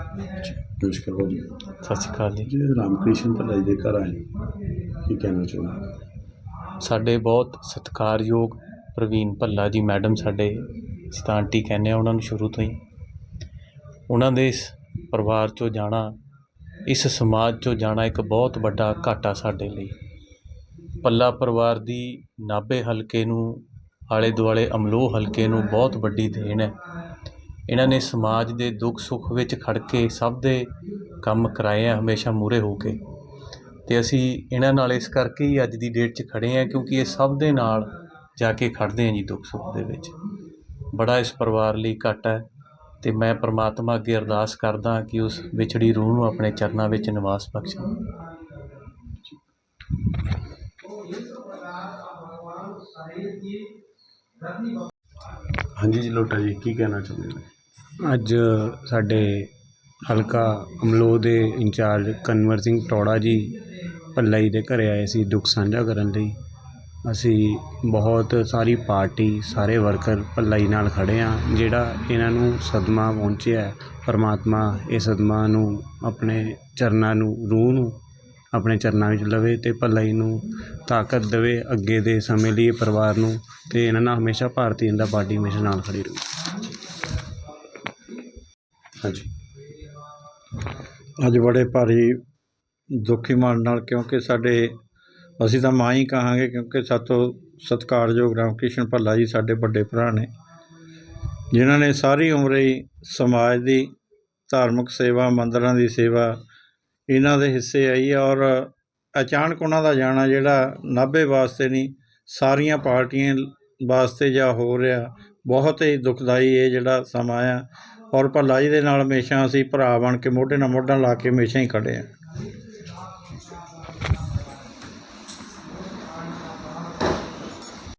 ਨਮਸਕਾਰ ਭਾਜੀ ਸਤਿ ਸ਼੍ਰੀ ਅਕਾਲ ਜੀ। ਜੀ ਰਾਮਕ੍ਰਿਸ਼ਨ ਭੱਲਾ ਜੀ ਦੇ ਘਰ ਆਏ ਕੀ ਕਹਿਣਾ ਚਾਹੁੰਦੇ ਸਾਡੇ ਬਹੁਤ ਸਤਿਕਾਰਯੋਗ ਪ੍ਰਵੀਨ ਭੱਲਾ ਜੀ ਮੈਡਮ ਸਾਡੇ ਅਸੀਂ ਤਾਂ ਆਂਟੀ ਕਹਿੰਦੇ ਆ ਉਹਨਾਂ ਨੂੰ ਸ਼ੁਰੂ ਤੋਂ ਹੀ। ਉਹਨਾਂ ਦੇ ਇਸ ਪਰਿਵਾਰ ਚੋਂ ਜਾਣਾ ਇਸ ਸਮਾਜ ਚੋਂ ਜਾਣਾ ਇੱਕ ਬਹੁਤ ਵੱਡਾ ਘਾਟਾ ਸਾਡੇ ਲਈ। ਭੱਲਾ ਪਰਿਵਾਰ ਦੀ ਨਾਭੇ ਹਲਕੇ ਨੂੰ ਆਲੇ ਦੁਆਲੇ ਅਮਲੋਹ ਹਲਕੇ ਨੂੰ ਬਹੁਤ ਵੱਡੀ ਦੇਣ ਹੈ। ਇਹਨਾਂ ਨੇ ਸਮਾਜ ਦੇ ਦੁੱਖ ਸੁੱਖ ਵਿੱਚ ਖੜ ਕੇ ਸਭ ਦੇ ਕੰਮ ਕਰਾਏ ਆ, ਹਮੇਸ਼ਾ ਮੂਰੇ ਹੋ ਕੇ। ਤੇ ਅਸੀਂ ਇਹਨਾਂ ਨਾਲ ਇਸ ਕਰਕੇ ਹੀ ਅੱਜ ਦੀ ਡੇਟ 'ਚ ਖੜੇ ਆ, ਕਿਉਂਕਿ ਇਹ ਸਭ ਦੇ ਨਾਲ ਜਾ ਕੇ ਖੜਦੇ ਆ ਜੀ ਦੁੱਖ ਸੁੱਖ ਦੇ ਵਿੱਚ। ਬੜਾ ਇਸ ਪਰਿਵਾਰ ਲਈ ਘਾਟਾ ਹੈ ਤੇ ਮੈਂ ਪ੍ਰਮਾਤਮਾ ਅੱਗੇ ਅਰਦਾਸ ਕਰਦਾ ਕਿ ਉਸ ਵਿਛੜੀ ਰੂਹ ਨੂੰ ਆਪਣੇ ਚਰਨਾਂ ਵਿੱਚ ਨਿਵਾਸ ਬਖਸ਼ੇ। ਹਾਂਜੀ ਜੀ, ਲੋਟਾ ਜੀ, ਕੀ ਕਹਿਣਾ ਚਾਹੁੰਦੇ ਹੋ ਅੱਜ ਸਾਡੇ ਹਲਕਾ ਅਮਲੋਹ ਦੇ ਇੰਚਾਰਜ ਕਨਵਰ ਸਿੰਘ ਟੌੜਾ ਜੀ ਭੱਲਾ ਜੀ ਦੇ ਘਰ ਆਏ ਸੀ, ਦੁੱਖ ਸਾਂਝਾ ਕਰਨ ਲਈ। ਅਸੀਂ ਬਹੁਤ ਸਾਰੀ ਪਾਰਟੀ, ਸਾਰੇ ਵਰਕਰ ਭੱਲਾ ਜੀ ਨਾਲ ਖੜ੍ਹੇ ਹਾਂ, ਜਿਹੜਾ ਇਹਨਾਂ ਨੂੰ ਸਦਮਾ ਪਹੁੰਚਿਆ ਪਰਮਾਤਮਾ ਇਹ ਸਦਮਾ ਨੂੰ, ਆਪਣੇ ਚਰਨਾਂ ਨੂੰ, ਰੂਹ ਨੂੰ ਆਪਣੇ ਚਰਨਾਂ ਵਿੱਚ ਲਵੇ ਅਤੇ ਭੱਲਾ ਜੀ ਨੂੰ ਤਾਕਤ ਦੇਵੇ ਅੱਗੇ ਦੇ ਸਮੇਂ ਲਈ ਇਹ ਪਰਿਵਾਰ ਨੂੰ ਅਤੇ ਇਹਨਾਂ ਨਾਲ ਹਮੇਸ਼ਾ ਭਾਰਤੀ ਜਨਤਾ ਪਾਰਟੀ ਹਮੇਸ਼ਾ ਨਾਲ ਖੜ੍ਹੀ ਰਹੂ। ਹਾਂਜੀ। ਅੱਜ ਬੜੇ ਭਾਰੀ ਦੁਖੀ ਮਨ ਨਾਲ ਕਿਉਂਕਿ ਸਾਡੇ, ਅਸੀਂ ਤਾਂ ਮਾਂ ਹੀ ਕਹਾਂਗੇ ਕਿਉਂਕਿ ਸਾਤੋਂ ਸਤਿਕਾਰਯੋਗ ਰਾਮਕ੍ਰਿਸ਼ਨ ਭੱਲਾ ਜੀ ਸਾਡੇ ਵੱਡੇ ਭਰਾ ਨੇ, ਜਿਨ੍ਹਾਂ ਨੇ ਸਾਰੀ ਉਮਰ ਹੀ ਸਮਾਜ ਦੀ ਧਾਰਮਿਕ ਸੇਵਾ, ਮੰਦਰਾਂ ਦੀ ਸੇਵਾ, ਇਹਨਾਂ ਦੇ ਹਿੱਸੇ ਆਈ ਔਰ ਅਚਾਨਕ ਉਹਨਾਂ ਦਾ ਜਾਣਾ ਜਿਹੜਾ ਨਾਭੇ ਵਾਸਤੇ ਨਹੀਂ, ਸਾਰੀਆਂ ਪਾਰਟੀਆਂ ਵਾਸਤੇ ਜਾਂ ਹੋ ਰਿਹਾ, ਬਹੁਤ ਹੀ ਦੁਖਦਾਈ ਇਹ ਜਿਹੜਾ ਸਮਾਂ ਆ। ਔਰ ਭੱਲਾ ਜੀ ਦੇ ਨਾਲ ਹਮੇਸ਼ਾ ਅਸੀਂ ਭਰਾ ਬਣ ਕੇ ਮੋਢੇ ਨਾਲ ਮੋਢਾ ਲਾ ਕੇ ਹਮੇਸ਼ਾ ਹੀ ਖੜੇ ਆ।